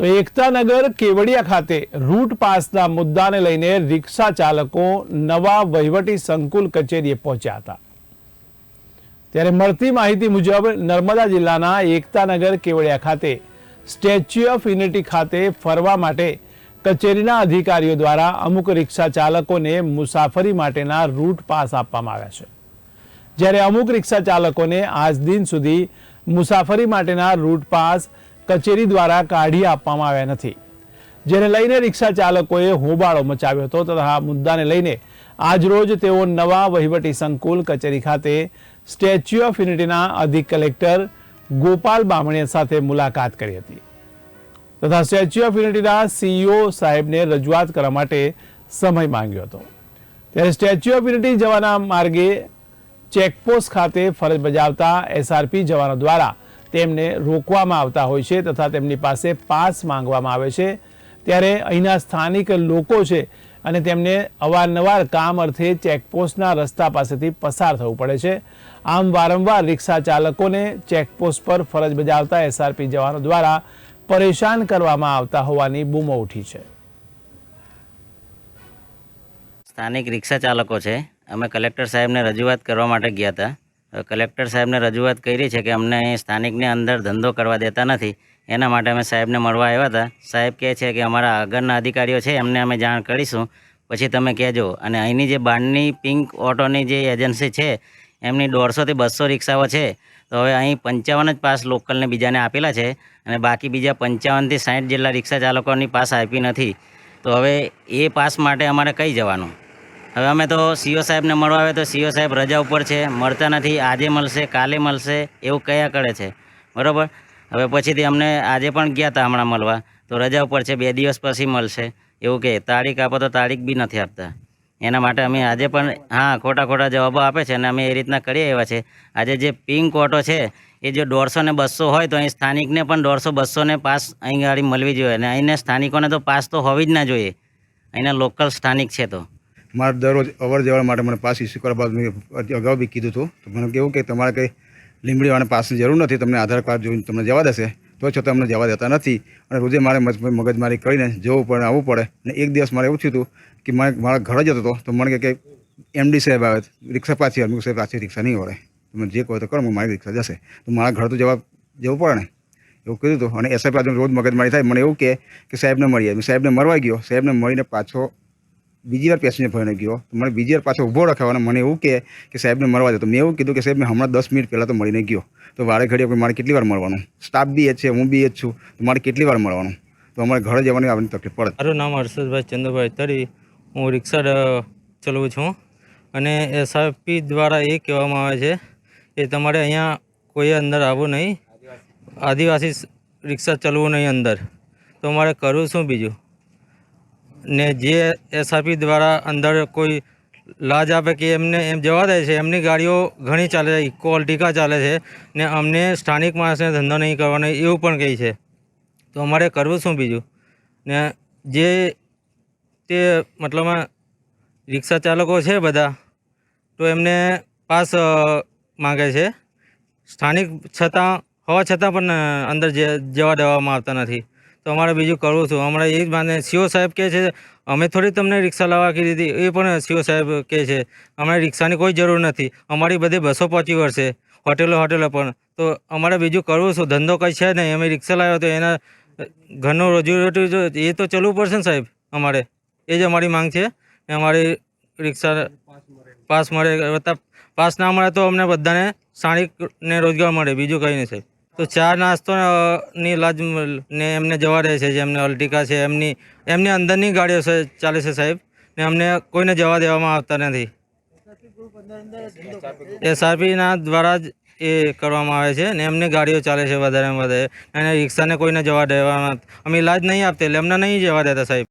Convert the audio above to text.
તો એકતાનગર કેવડિયા ખાતે રૂટ પાસના મુદ્દાને લઈને રિક્ષા ચાલકો નવા વહીવટી સંકુલ કચેરીએ પહોંચ્યા હતા. ત્યારે મળતી માહિતી મુજબ નર્મદા જિલ્લાના એકતાનગર કેવડિયા ખાતે સ્ટેચ્યુ ઓફ યુનિટી ખાતે ફરવા માટે કચેરીના અધિકારીઓ દ્વારા અમુક રિક્ષા ચાલકોને મુસાફરી માટેના રૂટ પાસ આપવામાં આવ્યા છે. જ્યારે અમુક રિક્ષા ચાલકોને આજ દિન સુધી મુસાફરી માટેના રૂટ પાસ કચેરી દ્વારા કાઢી આપવામાં આવ્યા નથી. જેને લઈને રિક્ષા ચાલકોએ હોબાળો મચાવ્યો હતો તથા આ મુદ્દાને લઈને આજરોજ તેઓ નવા વહીવટી સંકુલ કચેરી ખાતે સ્ટેચ્યુ ઓફ યુનિટીના અધિક કલેક્ટર ગોપાલ બામણીયા સાથે મુલાકાત કરી હતી. તથા સ્ટેચ્યુ ઓફ યુનિટીના સીઈઓ સાહેબને રજૂઆત કરવા માટે સમય માંગ્યો હતો. ત્યારે સ્ટેચ્યુ ઓફ યુનિટી જવાના માર્ગે ચેકપોસ્ટ ખાતે ફરજ બજાવતા એસઆરપી જવાનો દ્વારા તેમને રોકવામાં આવતા હોય છે તથા તેમની પાસે પાસ માંગવામાં આવે છે. ત્યારે અહીંના સ્થાનિક લોકો છે અને તેમને અવારનવાર કામ અર્થે ચેકપોસ્ટના રસ્તા પાસેથી પસાર થવું પડે છે. આમ વારંવાર રિક્ષા ચાલકોને ચેકપોસ્ટ પર ફરજ બજાવતા એસઆરપી જવાનો દ્વારા પરેશાન કરવામાં આવતા હોવાની બૂમો ઉઠી છે. સ્થાનિક રિક્ષા ચાલકો છે. અમે કલેક્ટર સાહેબને રજૂઆત કરવા માટે ગયા હતા. કલેક્ટર સાહેબને રજૂઆત કરી છે કે અમને સ્થાનિકને અંદર ધંધો કરવા દેતા નથી. એના માટે અમે સાહેબને મળવા આવ્યા હતા. સાહેબ કહે છે કે અમારા આગળના અધિકારીઓ છે, એમને અમે જાણ કરીશું. પછી તમે કહેજો. અને અહીંની જે બારની પિંક ઓટોની જે એજન્સી છે, એમની દોઢસોથી બસો રિક્ષાઓ છે. તો હવે અહીં પંચાવન જ પાસ લોકલને બીજાને આપેલા છે અને બાકી બીજા પંચાવનથી સાઠ જેટલા રિક્ષા ચાલકોની પાસ આપી નથી. તો હવે એ પાસ માટે અમારે કઈ જવાનું? હવે અમે તો સીઓ સાહેબને મળવા આવે તો સીઓ સાહેબ રજા ઉપર છે, મળતા નથી, આજે મળશે, કાલે મળશે, એવું કયા કરે છે. બરાબર? હવે પછીથી અમને આજે પણ ગયા હતા હમણાં મળવા, તો રજા ઉપર છે, બે દિવસ પછી મળશે, એવું કે, તારીખ આપો તો તારીખ બી નથી આપતા. એના માટે અમે આજે પણ, હા, ખોટા ખોટા જવાબો આપે છે અને અમે એ રીતના કરી આવ્યા છે. આજે જે પિંક ઓટો છે, એ જો દોઢસો ને બસો હોય તો અહીં સ્થાનિકને પણ દોઢસો બસોને પાસ અહીં ગાડી મળવી જોઈએ અને અહીંને સ્થાનિકોને તો પાસ તો હોવી જ ના જોઈએ. અહીંના લોકલ સ્થાનિક છે તો. મારે દરરોજ અવર જવર માટે મને પાસ ઇસ્યુ કરવા બાદ મેં અગાઉ બી કીધું હતું. તો મને કેવું કે તમારે કંઈ લીંબડીવાળા પાસની જરૂર નથી. તમને આધાર કાર્ડ જોઈને તમને જવા દેશે. તો છતાં અમને જવા દેતા નથી. અને રોજે મારે મગજમારી કરીને જવું પડે આવવું પડે. અને એક દિવસ મારે એવું થયું હતું કે મારે, મારા ઘરે જતો હતો. તો મને કે એમડી સાહેબ આવે. રિક્ષા પાછી આવે. સાહેબ, પાછી રિક્ષા નહીં વળે. તમે જે કહો તો કરો. મારી રિક્ષા જશે. તો મારા ઘર તો જવા, જવું પડે ને. એવું કીધું હતું. અને એસઆઈ રોજ મગજમારી થાય. મને એવું કે સાહેબને મળીએ સાહેબને મળવા ગયો. સાહેબને મળીને પાછો બીજી વાર પેસેન્જર ભરીને ગયો મને બીજી વાર પાછો ઊભો અને મને એવું કહે કે સાહેબને મળવા દે. તો મેં એવું કીધું કે, સાહેબ, મેં હમણાં દસ મિનિટ પહેલાં તો મળીને ગયો. તો વારે ઘડીએ આપણે મારે કેટલી વાર મળવાનું? સ્ટાફ બી એ છે, હું બી એ છું. તો મારે કેટલી વાર મળવાનું? તો અમારે ઘરે જવાની આવવાની તકલીફ પડે. મારું નામ હર્ષદભાઈ ચંદ્રભાઈ તરી. હું રિક્ષા ચલાવું છું. અને એસઆરપી દ્વારા એ કહેવામાં આવે છે કે, તમારે અહીંયા કોઈ અંદર આવવું નહીં. આદિવાસી રિક્ષા ચલાવવું નહીં અંદર. તો અમારે કરવું શું બીજું? ને જે એસઆરપી દ્વારા અંદર કોઈ લાજ આપે કે એમને એમ જવા દે છે, એમની ગાડીઓ ઘણી ચાલે છે ઇકો અલ્ટિકા ચાલે છે ને અમને સ્થાનિક માણસને ધંધો નહીં કરવાનો એવું પણ કહે છે. તો અમારે કરવું શું બીજું? ને જે તે મતલબમાં રિક્ષા ચાલકો છે બધા, તો એમને પાસ માગે છે. સ્થાનિક છતાં, હોવા છતાં પણ અંદર જવા દેવામાં આવતા નથી. તો અમારે બીજું કરવું છું. અમારે એ જ માને સીઓ સાહેબ કહે છે, અમે થોડી તમને રિક્ષા લાવવા કરી હતી એ પણ સીઓ સાહેબ કહે છે અમારે રિક્ષાની કોઈ જરૂર નથી. અમારી બધી બસો પહોંચી વળશે, હોટેલો હોટેલો પણ. તો અમારે બીજું કરવું શું ધંધો કંઈ છે નહીં. અમે રિક્ષા લાવ્યો તો એના ઘરનું રોજીરોટી એ તો ચલવું પડશે ને સાહેબ અમારે. એ જ અમારી માંગ છે. અમારી રિક્ષા પાસ મળે, પાસ ના મળે તો અમને બધાને સ્થાનિકને રોજગાર મળે. બીજું કંઈ નહીં સાહેબ. તો ચા નાસ્તો ની લાજ ને એમને જવા રહે છે જેમને અલ્ટિકા છે, એમની એમની અંદરની ગાડીઓ ચાલે છે સાહેબ. ને અમને કોઈને જવા દેવામાં આવતા નથી. એસઆરપીના દ્વારા જ એ કરવામાં આવે છે, ને એમની ગાડીઓ ચાલે છે વધારે વધારે. અને રિક્ષાને કોઈને જવા દેવામાં અમે લાજ નહીં આપતા, એટલે એમને નહીં જવા દેતા સાહેબ.